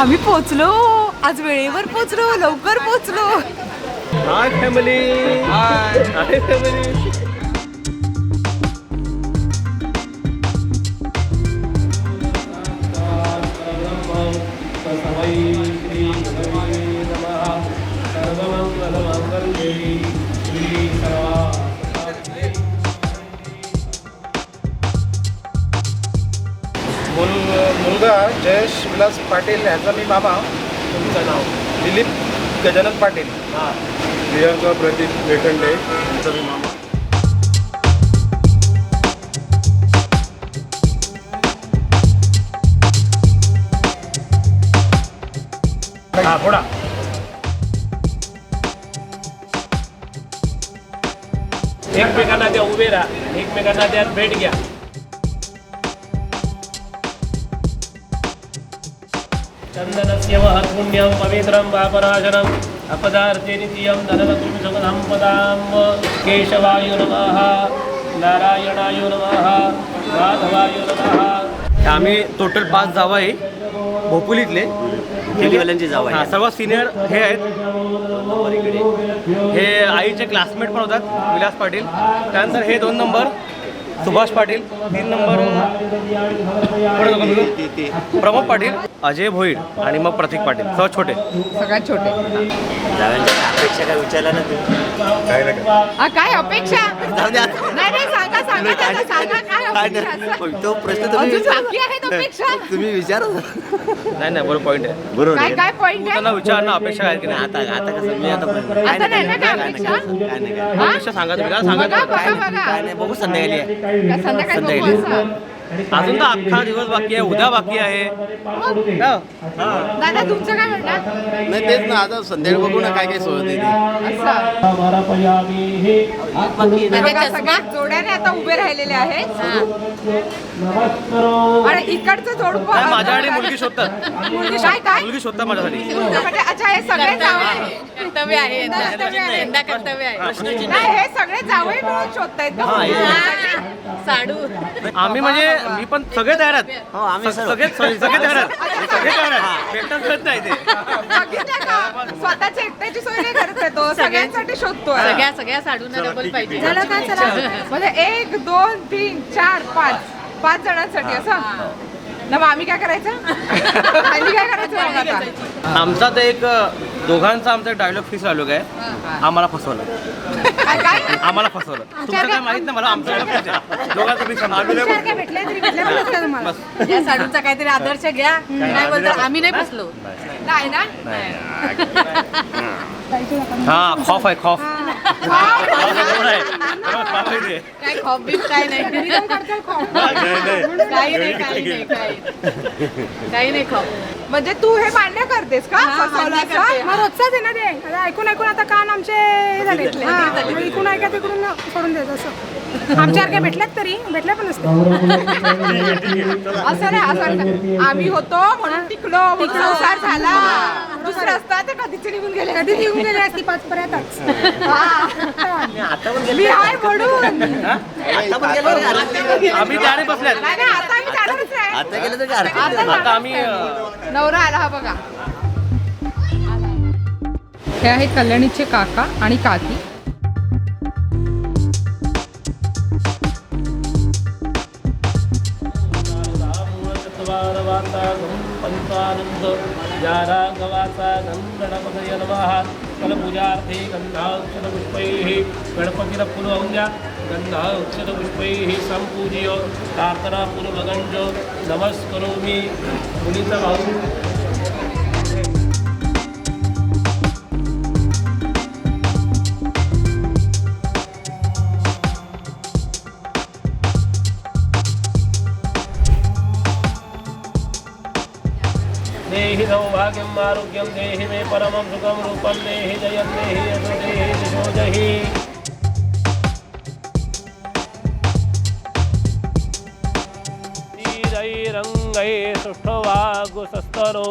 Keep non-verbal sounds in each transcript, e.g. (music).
आम्ही पोचलो आज वेळेवर पोचलो लवकर पोचलो hi family hi hi family Jayesh Vilas Patil ह्याचा मी मामा. तुमचं नाव? दिलीप गजानन पाटील. हां. प्रियांका प्रदीप वेखंडे यांचा मी मामा. हा थोडा एकमेकांना द्या उभे राहा. एकमेकांना द्या भेट घ्या. चंदनस्य वः पुण्यं पवित्रं वापराशनम् अपदार्थे नित्यं धनलक्ष्मी सुखदं पदां केशवाय नमः नारायणाय नमः माधवाय नमः आम्ही टोटल पाच जावा आहे. भोपुलीतले. केलीवाल्यांची जाव हा आहे सर्व सिनियर हे आहेत. हे आईचे क्लासमेट पण होतात विलास पाटील. त्यानंतर हे दोन नंबर सुभाष पाटील. तीन नंबर प्रमोद पाटील. अजय भोईर आणि मग प्रतीक पाटील छोटे सगळ्यात छोटे अपेक्षा काय विचारला ना काय ना काय आ, काय अपेक्षा जाऊ द्या. नाही नाही सांगा सांगा दादा, सांगा काय अपेक्षा? तो प्रश्न अजून तुम्ही बाकी आहेत अपेक्षा तुम्ही विचारा नाही नाही बरोबर पॉईंट आहे बरोबर काय. काय पॉइंट आहे त्यांना विचारणं अपेक्षा आहे की नाही आता आता कसं मी आता काय आता नाही ना काय नाही अपेक्षा? काय नाही काय हा? अपेक्षा सांगा तुम्ही काय सांगा बघा तुम्ही. बघा बघा काय नाही बघू संध्याकाळी आहे. का संध्याकाळी बघू संध्याकाळी. असं अजून तर अख्खा दिवस बाकी आहे. उद्या बाकी आहे. हा. दादा तुमचं काय म्हणणार? नाही तेच ना आता संध्याकाळी बघू ना काय काय सोय होते ती. असं हे सगळ्या जोड्याने आता उभे राहिलेले आहेत. नमस्करो आणि इकडचं जोडपं नाही, माझ्यासाठी मुलगी शोधतात. मुलगी काय काय? मुलगी शोधतात माझ्यासाठी म्हणजे अच्छा हे सगळे जावई. कर्तव्य आहे. यंदा. कर्तव्य आहे. यंदा कर्तव्य आहे. नाही हे सगळे जावई मिळून शोधतायत. का हा, साडू. आम्ही म्हणजे मी पण सगळे तयार आहेत. हो आम्ही सर्व. सगळे सगळे तयार आहेत. सगळे तयार आहेत. भेटत नाही ते. बघितलं का? स्वतःची एकट्याची सोय नाही करत आहे तो. सगळ्यांसाठी शोधतो सगळ्या सगळ्या साडूंना डबल पाहिजे. झालं का चला. म्हणजे एक दोन तीन चार पाच. पाच जणांसाठी असं? ना मग आम्ही काय करायचं? (laughs) आम्ही काय करायचं मग आता? आमचा तर एक दोघांचा आमचा डायलॉग फिक्स डायलॉग आहे आम्हाला फसवलं. काय काय? आम्हाला फसवलं. तुमचं काय माहीत नाही मला आमचं dialogue fix आहे. दोघांचं फिक्स विचार काय भेटले? तरी भेटले पण नसतं तुम्हाला बस. या साडूंचा काहीतरी आदर्श घ्या. काय बोलतात आम्ही नाही फसलो. नाही. ना? हा खॉफ आहे खॉफ. काय खॉप बीप काय नाही काही नाही काही नाही काही काही नाही खॉप म्हणजे तू हे मान्य करतेस का? हा, फसवलं मान्य असं? करते. मग रोजचाच आहे ना ते? आता ऐकून ऐकून आता कान आमचे हे झाले हा, मग इकून ऐका तिकडून सोडून द्यायचं असं. आमच्यासारख्या भेटल्यात तरी? भेटल्या पण असते असं नाही असं नाही. आम्ही होतो म्हणून टिकलो म्हणून संसार झाला. दुसरं असतं ते कधीच निघून गेले कधी निघून गेले असती मी आहे म्हणून. आता पण गेलो रे, आता- आम्ही त्याने बसल्यात. नाही नाही, आता आम्ही जाणारच आहे. आता गेलं तर काय हरकत नाही. आता आता आम्ही अं, नवरा आला हा बघा. हे आहेत कल्याणीचे काका आणि काकी. पंचानंद या राघवाचा गणपतय नमः फलपूजार्थे गंधाक्षरपुष्पैः गणपतीला फुलं वाहून द्या गंधाक्षरपुष्पैः संपूज्य प्रार्थना पूर्वगंज नमस्करोमी। मुलीचा भाऊ सौभाग्यम आरोग्यम देहि मे परमं सुखं रूपं देहि जयं देहि यशो देहि दिशो जहि। रङ्गै सुष्ठवागुसस्तरो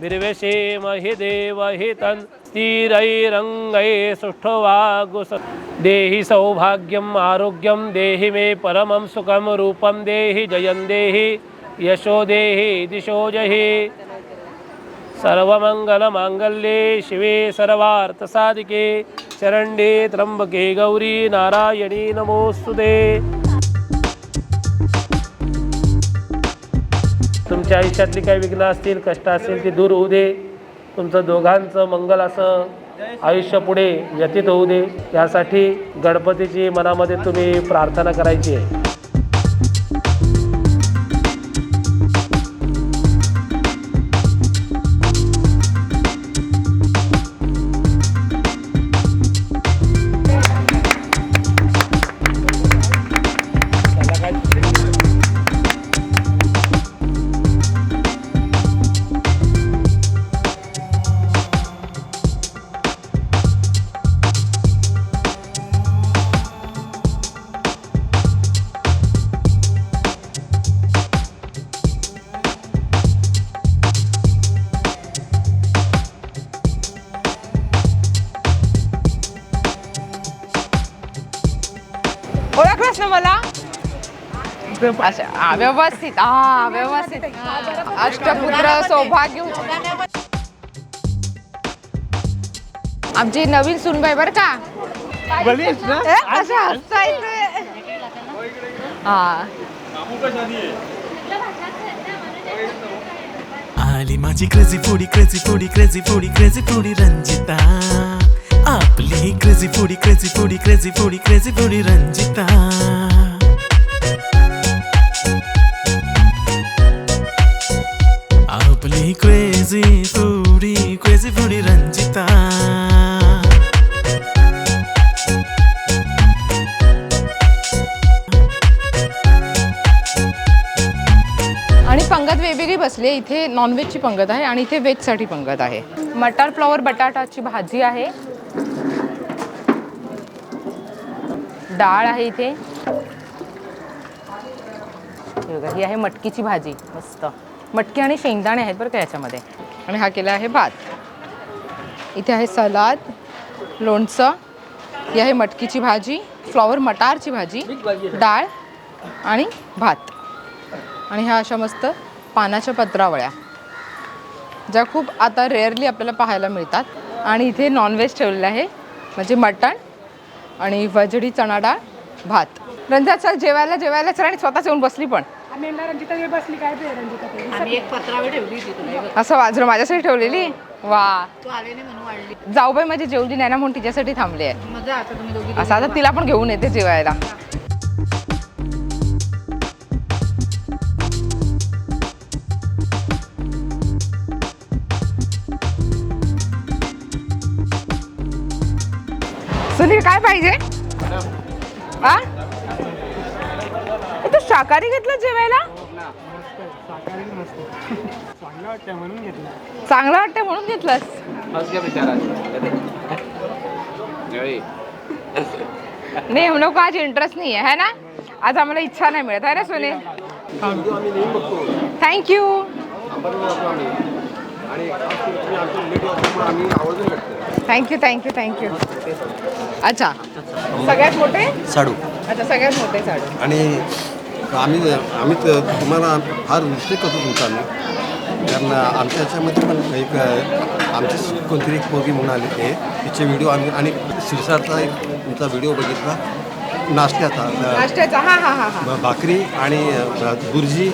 विर्वेशे महि देवहितं स्थिरैरङ्गै सुष्ठवागुस देहि सौभाग्यम् आरोग्यं देहि मे परमं सुखं रूपं देहि जयं देहि। यशो देहि, दिशो जहि। सर्वमङ्गलमाङ्गल्ये शिवे सर्वार्थसाधिके शरण्ये त्र्यंबके गौरी नारायणी नमोस्तुते तुमच्या आयुष्यातली काही विघ्न असतील कष्ट असतील ती दूर होऊ दे. तुमचं दोघांचं मंगल असं आयुष्य पुढे व्यतीत होऊ दे. यासाठी गणपतीची मनामध्ये तुम्ही प्रार्थना करायची आहे. अच्छा व्यवस्थित. हा व्यवस्थित. अष्टपुत्र सौभाग्य. आमची नवीन सुनबाई बर का? ए, असं हसता येतंय. हा. आली माझी crazy foodie crazy foodie crazy foodie crazy foodie Ranjita. आपली crazy foodie crazy foodie crazy foodie crazy foodie Ranjita. Crazy foodie crazy foodie Ranjita आणि पंगत वेगवेगळी बसली आहे. इथे नॉनव्हेजची पंगत आहे आणि इथे व्हेजसाठी पंगत आहे. मटार फ्लॉवर बटाटाची भाजी आहे. डाळ आहे इथे. ही आहे मटकीची भाजी. मस्त. मटकी आणि शेंगदाणे आहेत बरं का याच्यामध्ये. आणि हा केला आहे भात. इथे आहे सलाद लोणचं ही आहे मटकीची भाजी फ्लॉवर मटारची भाजी डाळ आणि भात. आणि ह्या अशा मस्त पानाच्या पत्रावळ्या. ज्या खूप आता रेअरली आपल्याला पाहायला मिळतात. आणि इथे नॉनव्हेज ठेवलेलं आहे. म्हणजे मटण आणि वजडी चणा डाळ भात. रंजा चल जेवायला जेवायला चल आणि स्वतःच येऊन बसली पण. आम्ही यांना रंजिता ये बसली काय ते रंजिता ते आम्ही एक पत्रावळ ठेवली होती तुला. हे बघ. असं वाजलं माझ्यासाठी ठेवलेली? वा. तू आले नाही म्हणून वाढली. जाऊबाई माझी जेवली नाही ना म्हणून तिच्यासाठी थांबली आहे. मजा आता तुम्ही दोघी असं आता तिला पण घेऊन येते जेवायला. सुनील काय पाहिजे? आ? तू शाकाहारी घेतलं जेवायला? चांगलं वाटतं म्हणून घेतलंस? नाही हम लोग को आज इंटरेस्ट नहीं है है ना? आज आम्हाला इच्छा नाही मिळत आहे ना सोने? थँक्यू थँक्यू थँक्यू थँक्यू अच्छा सगळ्यात मोठे? साडू. अच्छा सगळ्यात मोठे साडू. आणि आम्ही आम्ही तुम्हाला फार रिस्पेक्ट करतो तुमचा आम्ही. कारण आमच्या याच्यामध्ये पण एक आमची कोणतरी एक पोरगी म्हणून आली ते तिचे व्हिडिओ आम्ही आणि शिरसाटचा एक तुमचा व्हिडिओ बघितला. नाश्त्याचा. भाकरी आणि बुर्जी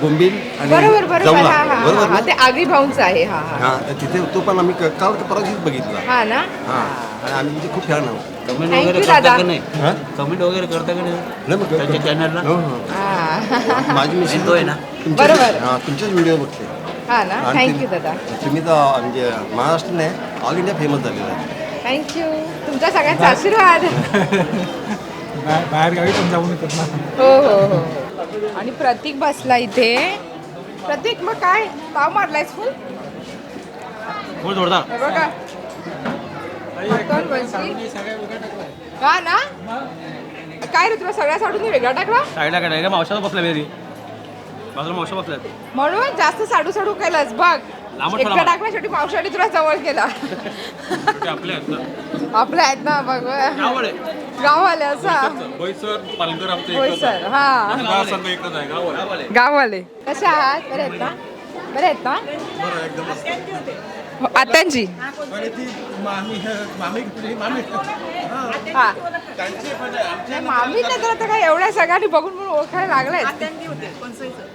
बोंबील आणि बरोबर? ते आगरी भाऊंचं आहे. हा तिथे तो पण आम्ही काल परवा दिवशी बघितला. हा ना? हा. आणि आम्ही म्हणजे खूप फॅन आहोत. कमेंट वगैरे करता. का नाही? हा? कमेंट वगैरे करता का नाही? नाही मग त्याच्या चॅनलला हो, हो. हा. माझी मिसेस तो आहे ना? तुमचेच- बरोबर. हा तुमचेच व्हिडिओ बघते. हा ना? आणि थँक्यू दादा. तुम्ही तर म्हणजे महाराष्ट्र नाही ऑल इंडिया फेमस झालेला आहे. थँक्यू तुमच्या सगळ्यांचा आशीर्वाद. बाहेर गावी पण जाऊन येतात ना. हो हो हो. आणि प्रतीक बसला इथे. प्रतीक मग काय? पाव मारलायस फुल? हो जोरदार. हे बघा. हा ना? काय रे तुला सगळ्या साडून वेगळा टाकला? साईडला काय मावशाला बसल्या घरी बाजूला मावशा बसल्यात. म्हणून जास्त साडू साडू केलंस बघ. लांबच एकटा लांब. टाकला शेवटी तुला जवळ केला. ते आपले आहेत ना. आपल्या आहेत ना बघ. गावडे गाववाले असा. पालघर आमचे होय सर हा. एकच आहे गाववाले. कसे आहात? बरे आहेत ना? बरे आहेत ना हो, आत्यांची हा नाही, मामी नाही तर आता काय एवढ्या सगळ्यांनी बघून म्हणून ओळखायला लागलाय.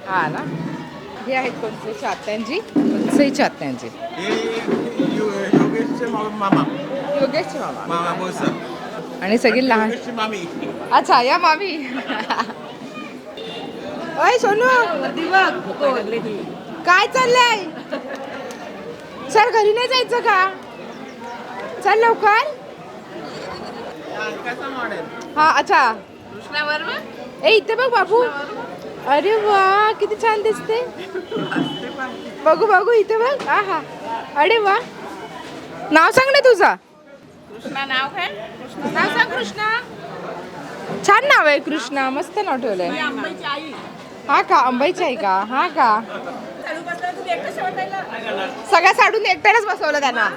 हा ना. हे आहेत कोणतेच्या आत्यांची कोणतेच्या आत्यांची योगेशची मामा. आणि सगळी लहान अच्छा या मामी. अय सोनू. काय चाललंय? सर घरी नाही जायचं का? चल लवकर. हा अच्छा. ए इथे बघ बाबू. अरे वा किती छान दिसते. बघू बघू इथे बघ. हा हा. अरे वा. नाव सांग ना तुझा. कृष्णा नाव काय? नाव सांग कृष्णा. छान नाव आहे कृष्णा. मस्त नाव ठेवलंय. हा का? अंबाईची आहे का? हा का? सगळ्या साडून एकट्यानेच बसवलं त्यांना.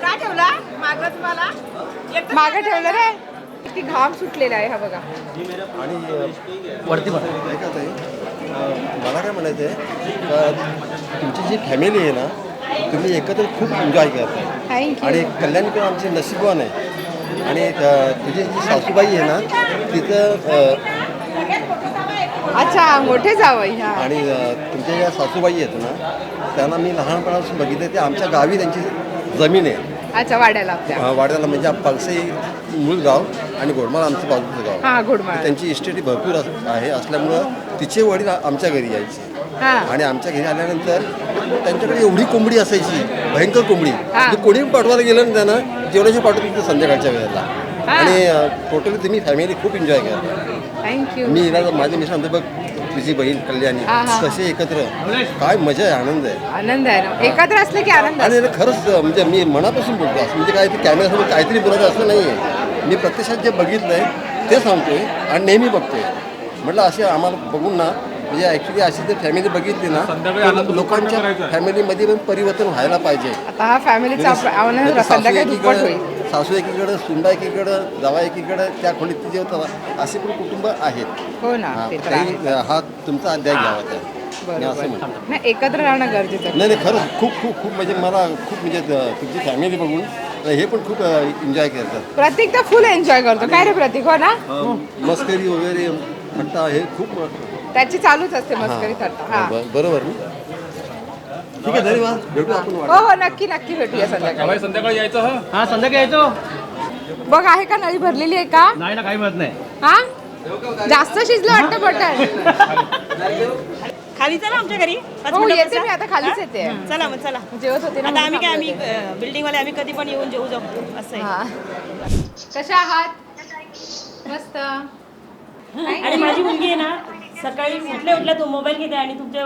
काय ठेवला? मागं तुम्हाला? मागे ठेवलं रे. किती घाम सुटलेला आहे हा बघा. आणि वरती मला काय म्हणायचं आहे का तुमची जी फॅमिली आहे ना तुम्ही एकत्र खूप एन्जॉय करताय थँक्यू आणि कल्याणी पण आमची नशीबवान आहे. आणि तुझी जी सासूबाई आहे ना तिथं अं, अच्छा मोठे जावई आणि तुमच्या ज्या सासूबाई आहेत ना त्यांना मी लहानपणापासून बघितलं ते आमच्या गावी त्यांची जमीन आहे. अच्छा वाड्याला आपल्या. वाड्याला म्हणजे पलसे मूळ गाव आणि गोडमाळ आमचं बाजूचं गाव. हा घोडमाळ. त्यांची इस्टेटी भरपूर अस- आहे असल्यामुळं तिचे वडील आ- आमच्या घरी यायचे. हा. आणि आमच्या घरी आल्यानंतर त्यांच्याकडे एवढी कोंबडी असायची भयंकर कोंबडी. हा. म्हणजे कोणी पाठवायला गेलं ना त्यांना जेवणाच्या पाठवत होतं संध्याकाळच्या वेळेला. हा. आणि टोटली तुम्ही फॅमिली खूप एन्जॉय करता थँक्यू मी हिला माझे मिस्टर म्हणतो बघ तुझी बहीण कल्याणी हा, हा. कसे एकत्र. काय मजा आहे आनंद आहे. आनंद आहे ना. एकत्र असले की आनंद आणि असतो. खरंच म्हणजे मी मनापासून बोलतो असं म्हणजे काय ते कॅमेऱ्यासमोर काहीतरी बोलायचं असं नाही आहे मी प्रत्यक्षात जे बघितलं आहे ते सांगतोय आणि नेहमी बघतोय. म्हटलं असे आम्हाला बघून ना म्हणजे ॲक्च्युली अशी जर फॅमिली बघितली ना तर लोकांच्या फॅमिलीमध्ये पण परिवर्तन व्हायला पाहिजे. आता हा फॅमिलीचा आनंद सासू संध्याकाळी दुप्पट होईल. एकीकडं सासू एकीकडं सुनबा एकीकडं जावा एकीकडं त्या खोलीत ती जेवतात असे पण कुटुंब आहेत. हो ना हा, ते तर ताई, आहे हा तुमचा अध्याय घ्यावा त्या. मी असं म्हणतो बरोबर नाही एकत्र राहणं गरजेचं आहे. नाही नाही खरंच खूप खूप खूप म्हणजे मला खूप म्हणजे तुमची फॅमिली बघून हे पण खूप एन्जॉय करतात. प्रतीक तर फुल एन्जॉय करतो. काय रे प्रतीक हो ना? मस्करी वगैरे थट्टा हे खूप त्याची चालूच असते हा. मस्करी हा. ब- बरोबर ना? ठीक आहे धन्यवाद. भेटू आपण. हो हो नक्की नक्की भेटूया संध्याकाळी. संध्याकाळी यायचं हा? संध्याकाळी यायचो. बघ आहे का नळी भरलेली आहे का? नाही ना काही मिळत नाही. हा? जास्त शिजलं वाटतं बटर खाली चला आमच्या घरी. पाच हो मिनिटं येते बसा. मी आता खालीच येते. हा? चला मग चला. जेवत होते ना आता आम्ही म्हणून काय आम्ही थांबले बिल्डिंग वाले आम्ही कधी पण येऊन जेवू जाऊ. असं आहे. हा. कशा आहात? मस्त. आणि माझी मुलगी आहे ना सकाळी उठल्या उठल्या तो मोबाईल घेते आणि तुमचे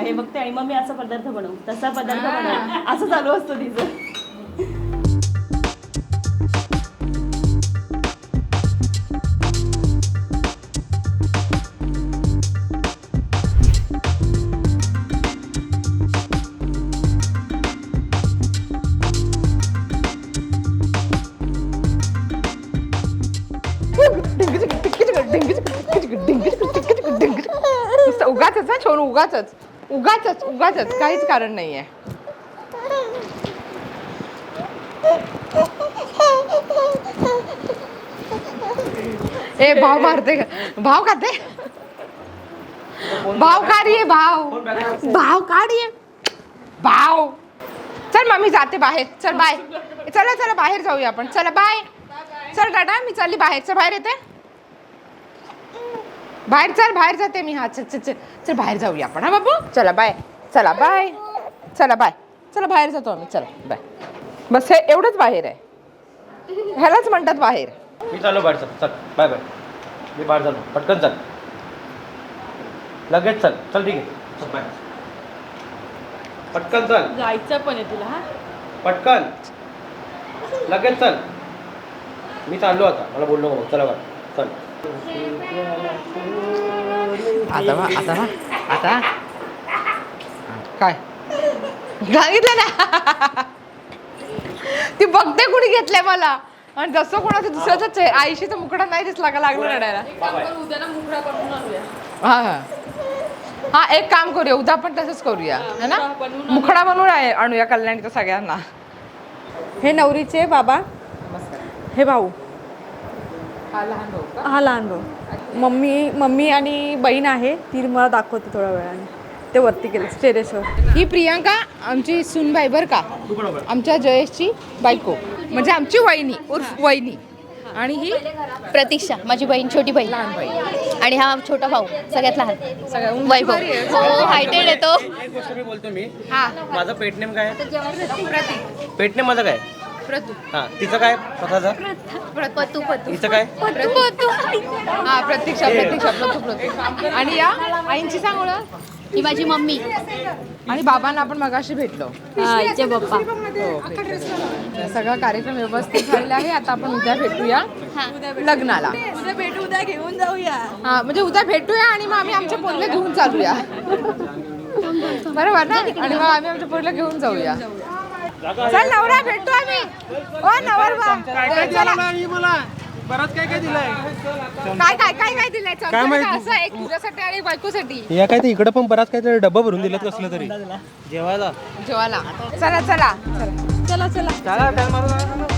हे बघते आणि मग मी असा पदार्थ बनवू तसा पदार्थ बनव. असं चालू असतं तिचं. उगाच उगाच उगाच काहीच कारण नाहीये. ए भाव मारते का? भाव खाते? भाव काढिये भाव. भाव काढिये. भाव. चल मम्मी जाते बाहेर. चल बाय. चला चला बाहेर जाऊया आपण. चला बाय. चल टाटा. मी चालली बाहेर. चल बाहेर येते. बाहेर चल बाहेर जाते मी. हा चल चल चल. चल बाहेर जाऊया आपण हा बाबू? चला बाय. चला बाय. चला बाय. चला बाहेर जातो आम्ही चला. बाय. बस हे एवढंच बाहेर आहे. ह्यालाच म्हणतात बाहेर. मी चाललो बाहेर चल चल बाय बाय. मी बाहेर चाललो. पटकन चल. लगेच चल. चल ठीक आहे. चल बाय. पटकन चल. जायचं पण आहे तुला हा? पटकन. लगेच चल. मी चाललो आता. मला बोललो चला बाय. चल. आता वा आता वा आता? काय? सांगितलं ना. ती बघते कुणी घेतलंय मला. आणि जसं कोणाचं दुसऱ्याच आईशीचा मुकडा नाही दिसला का लागलं रडायला? हा हा. हा एक काम करूया. उद्या आपण तसंच करूया. है ना? मुखडा बनवून आहे- आणूया कल्याणीचा सगळ्यांना. हे नवरीचे बाबा. हे भाऊ. हा लहान भाऊ मम्मी मम्मी आणि बहीण आहे ती मला दाखवते थोड्या वेळाने. ते वरती गेले टेरेसवर ही प्रियांका आमची सुनबाई बर का? आमच्या जयेशची बायको. म्हणजे आमची वहिनी उर्फ वहिनी. आणि ही प्रतीक्षा माझी बहीण छोटी बहीण. लहान बाई आणि हा छोटा भाऊ सगळ्यात लहान. सगळ्या वैभव. हो हायटेड येतो बोलतो मी. हा. माझं पेट नेम काय प्रतीक. पेट नेम माझं काय? प्रतू हां तिचं काय? स्वतःचं पतू पतू तिचं काय? पतू पतू हा प्रतीक्षा प्रतीक्षा प्रतू प्रतू आणि या आईंची सांग ओळख ही माझी मम्मी. आणि बाबांना आपण मगाशी भेटलो. आईचे पप्पा तर सगळा कार्यक्रम व्यवस्थित झालेला आहे. आता आपण उद्या भेटूया लग्नाला. उद्या भेटू उद्या घेऊन जाऊया. हा म्हणजे उद्या भेटूया आणि मग आम्ही आमच्या पोरीला घेऊन चालूया. बरोबर ना? आणि मग आम्ही आमच्या पोरीला घेऊन जाऊया. चल नवरा भेटतो आम्ही. ओ चला. बरंच काय काय दिलंय? काय काय काय काय दिलंय. चल, असं एक तुझ्यासाठी आणि एक बायकोसाठी. या काय ते इकडे पण बराच काय डब्बा भरून दिलेत कसलं तरी. जेवायला. जेवायला. चला चला. चला चला. चला चला.